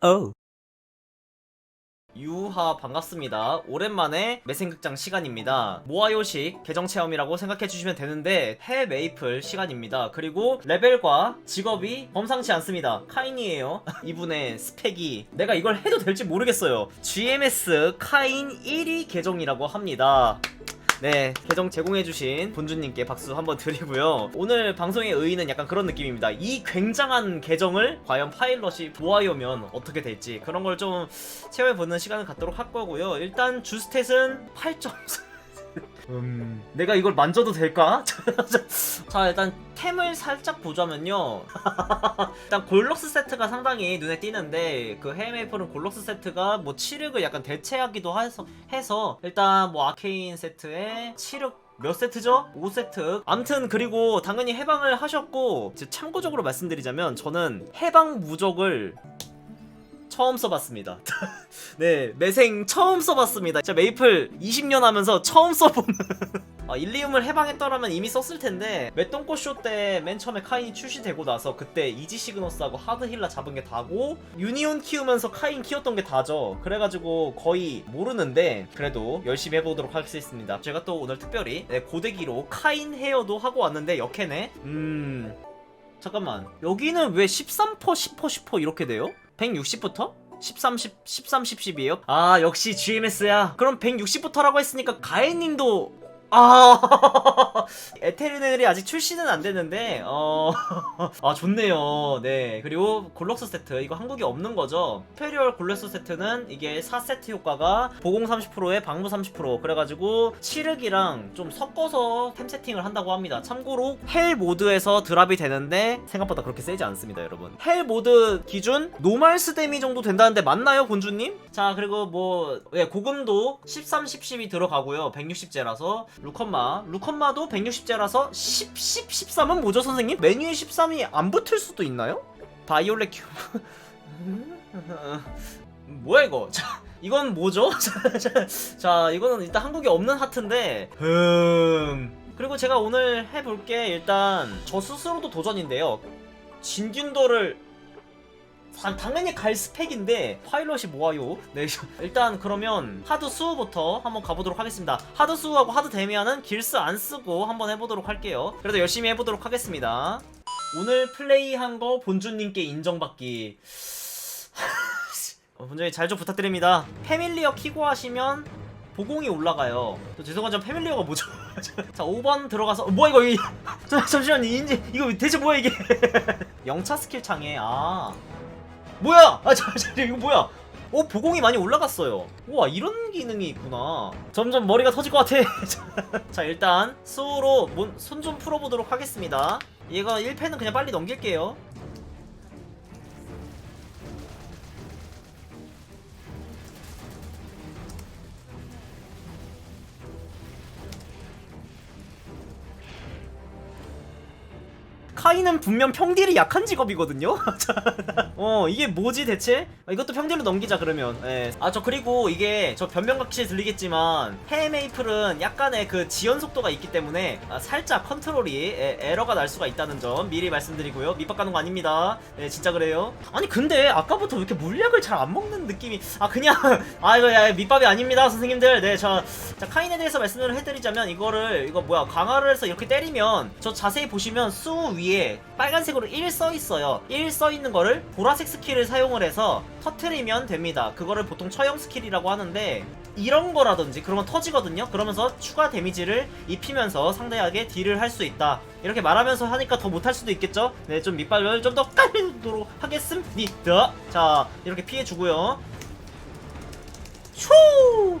Oh. 유하 반갑습니다. 오랜만에 매생극장 시간입니다. 모아요식 계정 체험이라고 생각해 주시면 되는데 해 메이플 시간입니다. 그리고 레벨과 직업이 범상치 않습니다. 카인이에요. 이분의 스펙이 내가 이걸 해도 될지 모르겠어요. GMS 카인 1위 계정이라고 합니다. 네, 계정 제공해주신 본주님께 박수 한번 드리고요. 오늘 방송의 의의는 약간 그런 느낌입니다. 이 굉장한 계정을 과연 파일럿이 모아요면 어떻게 될지 그런 걸 좀 체험해보는 시간을 갖도록 할 거고요. 일단 주스탯은 8점. 음, 내가 이걸 만져도 될까? 자, 일단 템을 살짝 보자면요. 일단 골럭스 세트가 상당히 눈에 띄는데 그 헤메이플은 골럭스 세트가 뭐 치륵을 약간 대체하기도 해서, 해서 일단 뭐 아케인 세트에 치륵 몇 세트죠? 5세트. 암튼 그리고 당연히 해방을 하셨고 참고적으로 말씀드리자면 저는 해방 무적을 처음 써봤습니다. 네, 매생 처음 써봤습니다. 진짜 메이플 20년 하면서 처음 써보는. 아, 일리움을 해방했더라면 이미 썼을 텐데 맷똥꼬 쇼 때 맨 처음에 카인이 출시되고 나서 그때 이지 시그너스하고 하드 힐라 잡은 게 다고 유니온 키우면서 카인 키웠던 게 다죠. 그래가지고 거의 모르는데 그래도 열심히 해보도록 하겠습니다. 제가 또 오늘 특별히 네, 고데기로 카인 헤어도 하고 왔는데 역해네. 음. 잠깐만 여기는 왜 13퍼 10퍼 10퍼 이렇게 돼요? 160부터? 13, 10, 13, 10, 10이에요? 아 역시 GMS야 그럼 160부터라고 했으니까 가엔님도 아. 에테르넬이 아직 출시는 안 됐는데 어아 좋네요. 네. 그리고 골럭스 세트. 이거 한국에 없는 거죠? 페리얼 골럭스 세트는 이게 4세트 효과가 보공 30%에 방부 30% 그래가지고 치륵이랑 좀 섞어서 템 세팅을 한다고 합니다. 참고로 헬 모드에서 드랍이 되는데 생각보다 그렇게 세지 않습니다 여러분. 헬 모드 기준 노말 스 데미 정도 된다는데 맞나요 곤주님? 자 그리고 뭐 예, 고금도 13, 10, 10이 들어가고요. 160제라서 루컨마. 루컨마도 160제라서 10, 10, 13은 뭐죠 선생님? 메뉴에 13이 안 붙을 수도 있나요? 바이올렛 큐브. 뭐야 이거? 자 이건 뭐죠? 자, 이거는 일단 한국에 없는 하트인데. 음 그리고 제가 오늘 해볼 게. 일단 저 스스로도 도전인데요. 진균도를 다- 당연히 갈 스펙인데 파일럿이 뭐하요? 네 일단 그러면 하드 수부터 한번 가보도록 하겠습니다. 하드 수하고 하드 데미안은 길스 안 쓰고 한번 해보도록 할게요. 그래도 열심히 해보도록 하겠습니다. 오늘 플레이한 거 본주님께 인정받기. 어, 본주님 잘 좀 부탁드립니다. 패밀리어 키고 하시면 보공이 올라가요. 저 죄송하지만 패밀리어가 뭐죠? 자 5번 들어가서 어, 뭐야 이거 이 자, 잠시만요 인지 이거 대체 뭐야 이게? 영차 스킬 창에 아 뭐야? 아 저, 저, 이거 뭐야? 오 보공이 많이 올라갔어요. 우와 이런 기능이 있구나. 점점 머리가 터질 것 같아. 자 일단 수로 손 좀 풀어보도록 하겠습니다. 얘가 1패는 그냥 빨리 넘길게요 카이는 분명 평딜이 약한 직업이거든요. 자, 어 이게 뭐지 대체? 아, 이것도 평딜로 넘기자 그러면. 예. 아저 그리고 이게 저 변명각시 들리겠지만 헤메이플은 약간의 그 지연 속도가 있기 때문에 아, 살짝 컨트롤이 에, 에러가 날 수가 있다는 점 미리 말씀드리고요. 밑밥 가는 거 아닙니다. 예, 진짜 그래요. 아니 근데 아까부터 왜 이렇게 물약을 잘 안 먹는 느낌이 아 그냥 아 이거 야 밑밥이 아닙니다 선생님들. 네, 자, 자 카인에 대해서 말씀을 해드리자면 이거를 이거 뭐야 강화를 해서 이렇게 때리면 저 자세히 보시면 수 위에 빨간색으로 1 써 있어요. 1 써 있는 거를 보라색 스킬을 사용을 해서 터트리면 됩니다. 그거를 보통 처형 스킬이라고 하는데 이런 거라든지 그러면 터지거든요. 그러면서 추가 데미지를 입히면서 상대에게 딜을 할 수 있다. 이렇게 말하면서 하니까 더 못할 수도 있겠죠? 네, 좀 밑발을 좀 더 깔리도록 하겠습니다. 자, 이렇게 피해주고요. 휴!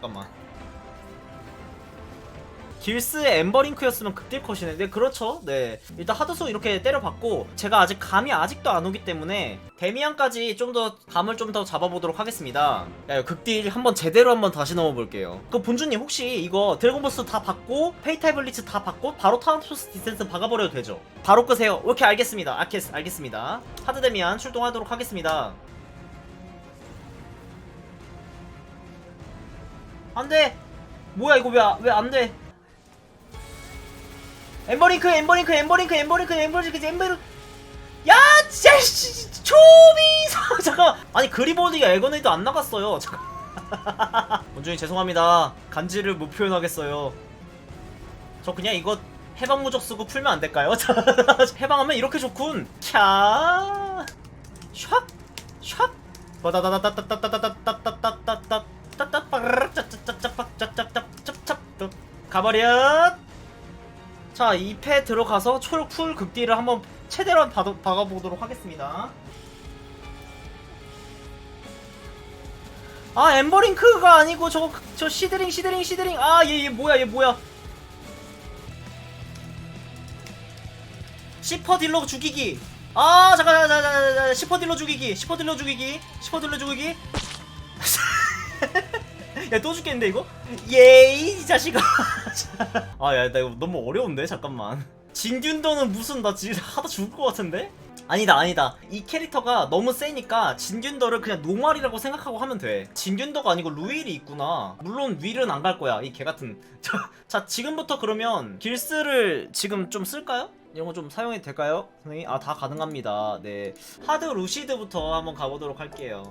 잠깐만. 길스의 엠버링크였으면 극딜컷이네. 네 그렇죠. 네. 일단 하드소 이렇게 때려봤고 제가 아직 감이 아직도 안 오기 때문에 데미안까지 좀 더 감을 좀 더 잡아보도록 하겠습니다. 야 극딜 한번 제대로 한번 다시 넘어볼게요. 그 본주님 혹시 이거 드래곤보스 다 받고 페이탈 블리츠 다 받고 바로 타운트포스 디센스 박아버려도 되죠? 바로 끄세요. 오케이 알겠습니다. 아케스 알겠습니다. 하드 데미안 출동하도록 하겠습니다. 안돼. 뭐야 이거 왜 왜 안돼? 엠버링크 엠버링크 엠버링크 엠버링크 엠버링크 엠버링크. 야 진짜 초비. 잠깐. 아니 그리보드가 에거네이드 안 나갔어요. 잠깐. 원준이 죄송합니다. 간지를 못 표현하겠어요. 저 그냥 이거 해방 무적 쓰고 풀면 안 될까요? 해방하면 이렇게 좋군. 캬. 샵? 샵? 와다다다다다다. 가버렷 자 2패 들어가서 초록 풀 극딜을 한번 최대로 박아보도록 하겠습니다. 아 엠버링크가 아니고 저거 저 시드링 시드링 시드링. 아얘얘 뭐야 얘 뭐야. 시퍼 딜러 죽이기. 아 잠깐 잠깐 잠깐 잠깐. 시퍼 딜러 죽이기 시퍼 딜러 죽이기 시퍼 딜러 죽이기. 야 또 죽겠는데 이거? 예이 이 자식아. 아 야 나 이거 너무 어려운데? 잠깐만. 진균도는 무슨 나 지금 하다 죽을 것 같은데? 아니다 아니다. 이 캐릭터가 너무 세니까 진균더를 그냥 노말이라고 생각하고 하면 돼. 진균더가 아니고 루일이 있구나. 물론 윌은 안 갈 거야 이 개 같은. 자, 자 지금부터 그러면 길스를 지금 좀 쓸까요? 이런 거 좀 사용이 될까요? 선생님? 아 다 가능합니다. 네. 하드 루시드부터 한번 가보도록 할게요.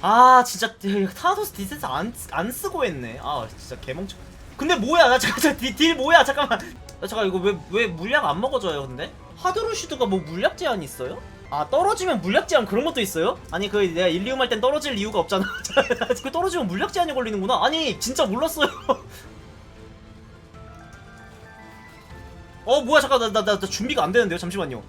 아 진짜 타노스 디센스 안, 안 쓰고 했네. 아 진짜 개멍청. 근데 뭐야? 나 잠깐 딜, 딜 뭐야? 잠깐만. 나 잠깐 이거 왜 왜 물약 안 먹어줘요 근데? 하드루시드가 뭐 물약 제한 있어요? 아 떨어지면 물약 제한 그런 것도 있어요? 아니 그 내가 일리움 할 땐 떨어질 이유가 없잖아. 그 떨어지면 물약 제한이 걸리는구나. 아니 진짜 몰랐어요. 어 뭐야? 잠깐 나, 나, 나, 나 준비가 안 되는데요. 잠시만요.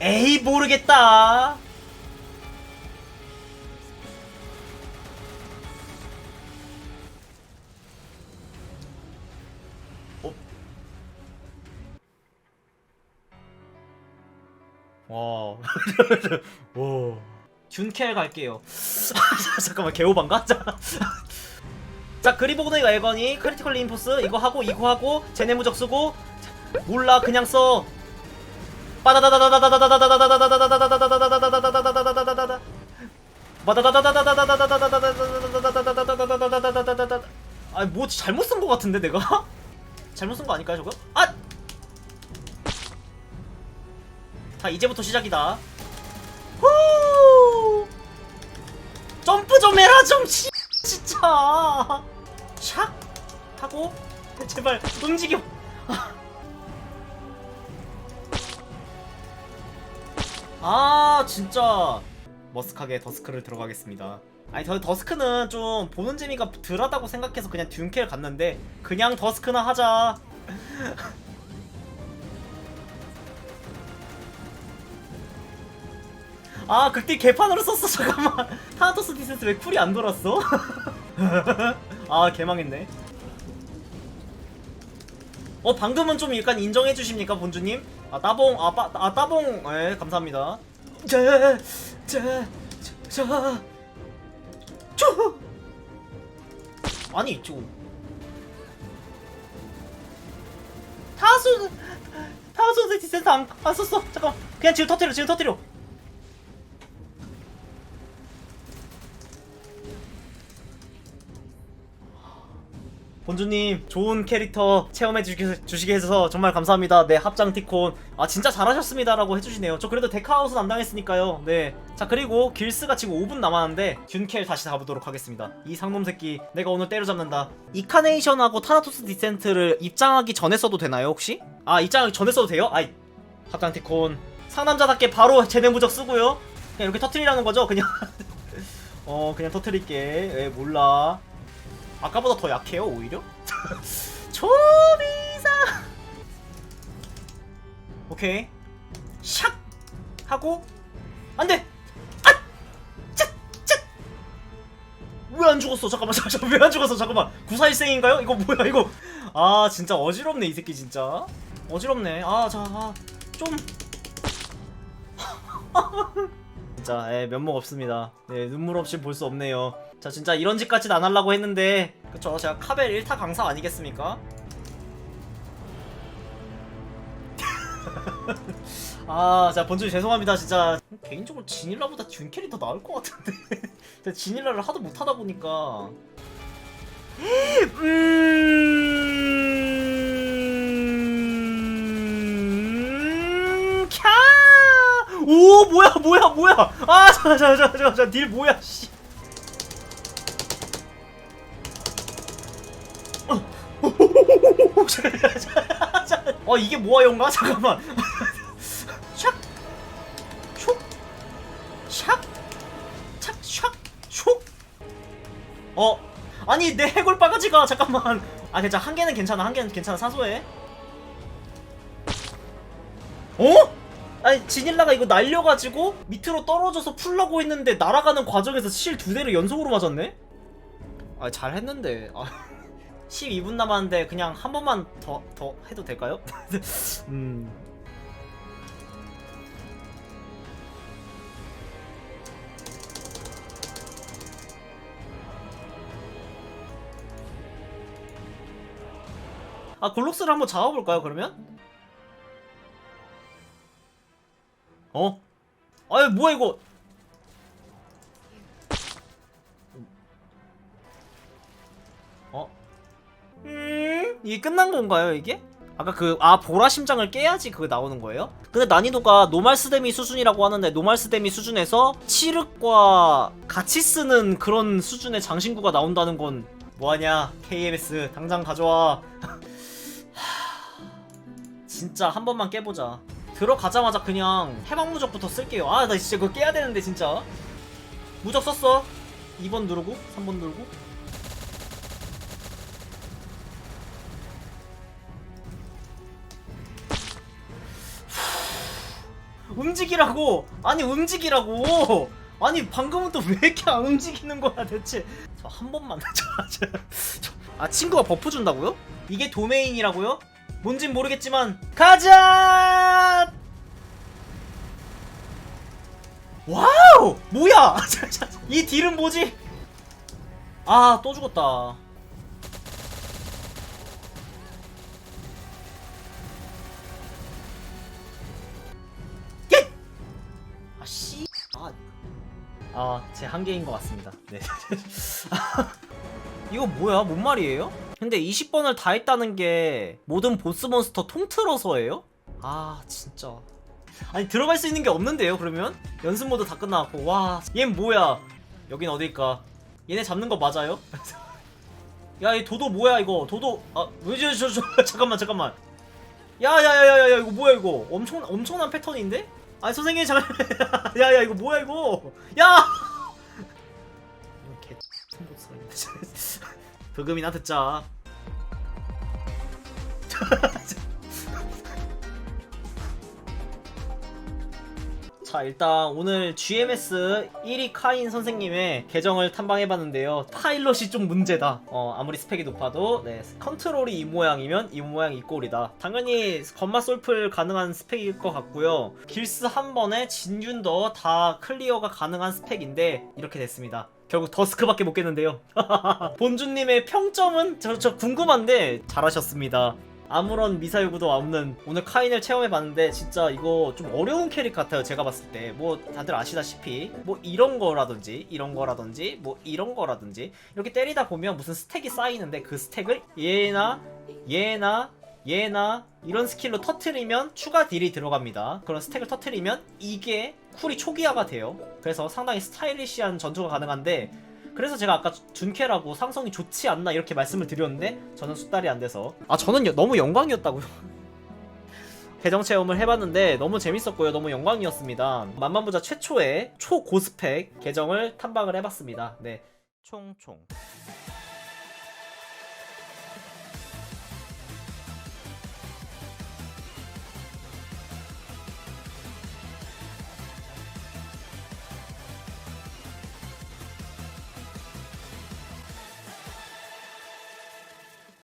에이 모르겠다 와. 와. 균켈 갈게요. 잠깐만 개오반가? 자. 자 그리보그노이가 에건이 크리티컬 리인포스 이거 하고 이거 하고 제네 무적 쓰고 몰라 그냥 써. 아뭐 잘못 쓴거 같은데 내가? 잘못 쓴거 아닐까요 저거? 아! 자 이제부터 시작이다 후 좀 씨, 진짜. 샥! 하고 제발 움직여. 아 진짜. 머스크하게 더스크를 들어가겠습니다. 아니 저 더스크는 좀 보는 재미가 덜하다고 생각해서 그냥 듀케를 갔는데 그냥 더스크나 하자 아 그때 개판으로 썼어 잠깐만. 타나토스 디센스 왜 쿨이 안 돌았어? 아 개망했네. 어 방금은 좀 약간 인정해 주십니까 본주님? 아 따봉 아, 빠, 아 따봉. 예 감사합니다. 자자자자. 쭈! 아니 저. 타수 타수 디센스 안, 안 썼어. 잠깐 그냥 지금 터트려 지금 터트려 본주님 좋은 캐릭터 체험해 주시, 주시게 해서 정말 감사합니다. 네 합장 티콘. 아 진짜 잘하셨습니다 라고 해주시네요. 저 그래도 데카하우스 안 당했으니까요. 네 자 그리고 길스가 지금 5분 남았는데 균켈 다시 가보도록 하겠습니다. 이 상놈 새끼 내가 오늘 때려잡는다. 이카네이션하고 타나토스 디센트를 입장하기 전에 써도 되나요 혹시? 아 입장하기 전에 써도 돼요? 아이 합장 티콘. 상남자답게 바로 제네무적 쓰고요. 그냥 이렇게 터트리라는 거죠? 그냥. 어 그냥 터트릴게. 에 몰라 아까보다 더 약해요 오히려? 초비사 오케이. 샥! 하고 안돼! 왜안 죽었어? 잠깐만 잠깐만 왜 안 죽었어? 잠깐만. 구사일생인가요? 이거 뭐야 이거? 아 진짜 어지럽네 이 새끼 진짜. 어지럽네. 아자좀 진짜. 예, 면목 없습니다. 네 눈물 없이 볼 수 없네요. 자 진짜 이런 짓까지는 안 하려고 했는데. 그쵸 제가 카벨 1타 강사 아니겠습니까? 아, 자 본주님 죄송합니다 진짜. 개인적으로 지닐라보다 준 캐릭터 나을 것 같은데. 지닐라를 하도 못하다 보니까. 음... 캬! 오 뭐야 뭐야 뭐야 아 자 자 자 자 자 딜 뭐야 씨 어 이게 뭐야용가 잠깐만 샥 슉! 샥! 착! 샥! 슉! 어 아니 내 해골 바가지가 잠깐만 아 괜찮아 한 개는 괜찮아 한 개는 괜찮아 사소해 어? 아니 지닐라가 이거 날려가지고 밑으로 떨어져서 풀라고 했는데 날아가는 과정에서 실 두 대를 연속으로 맞았네? 아 잘했는데 아, 12분 남았는데 그냥 한 번만 더 더 해도 될까요? 음 아 골록스를 한번 잡아볼까요 그러면? 어? 아이 뭐야 이거 어? 음? 이게 끝난 건가요 이게? 아까 그 아 보라 심장을 깨야지 그거 나오는 거예요? 근데 난이도가 노말스데미 수준이라고 하는데 노말스데미 수준에서 치륵과 같이 쓰는 그런 수준의 장신구가 나온다는 건 뭐하냐 KMS 당장 가져와 진짜 한 번만 깨보자 들어가자마자 그냥 해방 무적부터 쓸게요. 아 나 진짜 그거 깨야 되는데 진짜. 무적 썼어. 2번 누르고 3번 누르고. 움직이라고! 아니 움직이라고! 아니 방금은 또 왜 이렇게 안 움직이는 거야 대체? 저 한 번만. 저, 저, 저, 아 친구가 버프 준다고요? 이게 도메인이라고요? 뭔진 모르겠지만 가자 와우 뭐야 이 딜은 뭐지 아 또 죽었다 예! 아씨 아, 아, 제 한계인 것 같습니다. 네. 이거 뭐야? 뭔 말이에요? 근데 20번을 다 했다는 게 모든 보스 몬스터 통틀어서예요? 아, 진짜. 아니, 들어갈 수 있는 게 없는데요, 그러면? 연습 모드 다 끝나갖고. 와, 얘 뭐야? 여긴 어딜까? 얘네 잡는 거 맞아요? 야, 이 도도 뭐야, 이거? 도도, 아, 왜, 저, 저, 저, 잠깐만, 잠깐만. 야, 야, 야, 야, 야, 이거 뭐야, 이거? 엄청, 엄청난 패턴인데? 아니, 선생님, 잠깐 야, 야, 이거 뭐야, 이거? 야! 개 통보스가 있네. 부금이나 듣자. 자 일단 오늘 GMS 1위 카인 선생님의 계정을 탐방해봤는데요. 파일럿이 좀 문제다. 어 아무리 스펙이 높아도 네 컨트롤이 이 모양이면 이 모양 이 꼴이다. 당연히 건마 솔플 가능한 스펙일 것 같고요. 길스 한 번에 진균도 다 클리어가 가능한 스펙인데 이렇게 됐습니다 결국 더스크밖에 못 깼는데요. 본주님의 평점은? 저, 저 궁금한데 잘하셨습니다. 아무런 미사일구도 없는 오늘 카인을 체험해봤는데 진짜 이거 좀 어려운 캐릭 같아요 제가 봤을 때. 뭐 다들 아시다시피 뭐 이런 거라든지 이런 거라든지 뭐 이런 거라든지 이렇게 때리다 보면 무슨 스택이 쌓이는데 그 스택을 얘나 얘나 얘나 이런 스킬로 터트리면 추가 딜이 들어갑니다. 그런 스택을 터트리면 이게 쿨이 초기화가 돼요. 그래서 상당히 스타일리시한 전투가 가능한데 그래서 제가 아까 준캐라고 상성이 좋지 않나? 이렇게 말씀을 드렸는데 저는 숫달이 안 돼서. 아 저는 여- 너무 영광이었다고요? 계정 체험을 해봤는데 너무 재밌었고요. 너무 영광이었습니다. 만만부자 최초의 초고스펙 계정을 탐방을 해봤습니다. 네. 총총